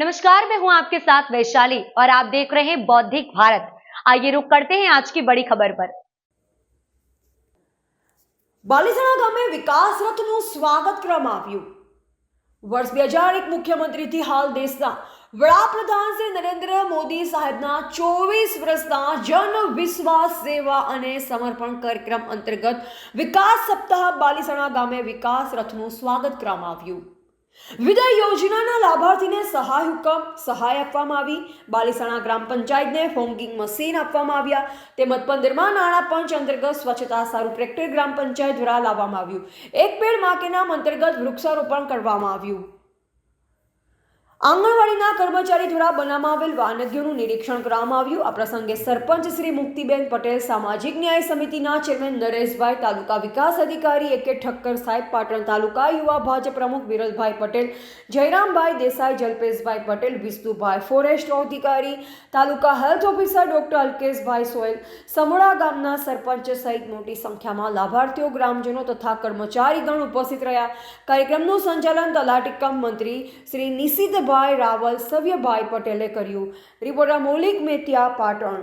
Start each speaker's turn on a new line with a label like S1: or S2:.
S1: नमस्कार मैं हूं आपके साथ वैशाली और आप देख रहे हैं बौद्धिक भारत आइए रुक करते हैं आज की बड़ी खबर पर
S2: બાલીસણા ગામે વિકાસ રથનું સ્વાગત કરવામાં આવ્યું વર્ષ બે હજાર એક મુખ્યમંત્રીથી હાલ દેશના વડાપ્રધાન શ્રી નરેન્દ્ર મોદી સાહેબના ચોવીસ વર્ષના જન વિશ્વાસ સેવા અને સમર્પણ કાર્યક્રમ અંતર્ગત વિકાસ સપ્તાહ બાલીસણા ગામે વિકાસ રથનું સ્વાગત કરવામાં આવ્યું વિવિધ યોજનાના લાભાર્થીને સહાય હુકમ, સહાય આપવામાં આવી. બાલીસાણા ગ્રામ પંચાયતને ફોંગિંગ મશીન આપવામાં આવ્યા. તેમજ પંદરમાં નાણાં પંચ અંતર્ગત સ્વચ્છતા સારું ટ્રેક્ટર ગ્રામ પંચાયત દ્વારા લાવવામાં આવ્યું. એક પેડ માકેના અંતર્ગત વૃક્ષારોપણ કરવામાં આવ્યું. આંગણવાડીના કર્મચારી દ્વારા બનાવવામાં આવેલ વાનગીઓનું નિરીક્ષણ કરવામાં આવ્યું. આ પ્રસંગે સરપંચ શ્રી મુક્તિબેન પટેલ, સામાજિક ન્યાય સમિતિના ચેરમેન નરેશભાઈ તાલુકા વિકાસ અધિકારી એ ઠક્કર સાહેબ, પાટણ તાલુકા યુવા ભાજપ પ્રમુખ વિરલભાઈ પટેલ, જયરામભાઈ દેસાઈ, જલ્પેશભાઈ પટેલ, વિષ્ણુભાઈ ફોરેસ્ટ અધિકારી, તાલુકા health officer doctor Alkeshbhai Soyal Samoda ગામના સરપંચ સહિત મોટી સંખ્યામાં લાભાર્થીઓ, ગ્રામજનો તથા કર્મચારીગણ ઉપસ્થિત રહ્યા. કાર્યક્રમનું સંચાલન તલાટી કમ મંત્રી શ્રી નિશિતભાઈ રાવલ સવ્યભાઈ પટેલે કર્યું. રિપોર્ટર મૌલિક મેતિયા પાટણ.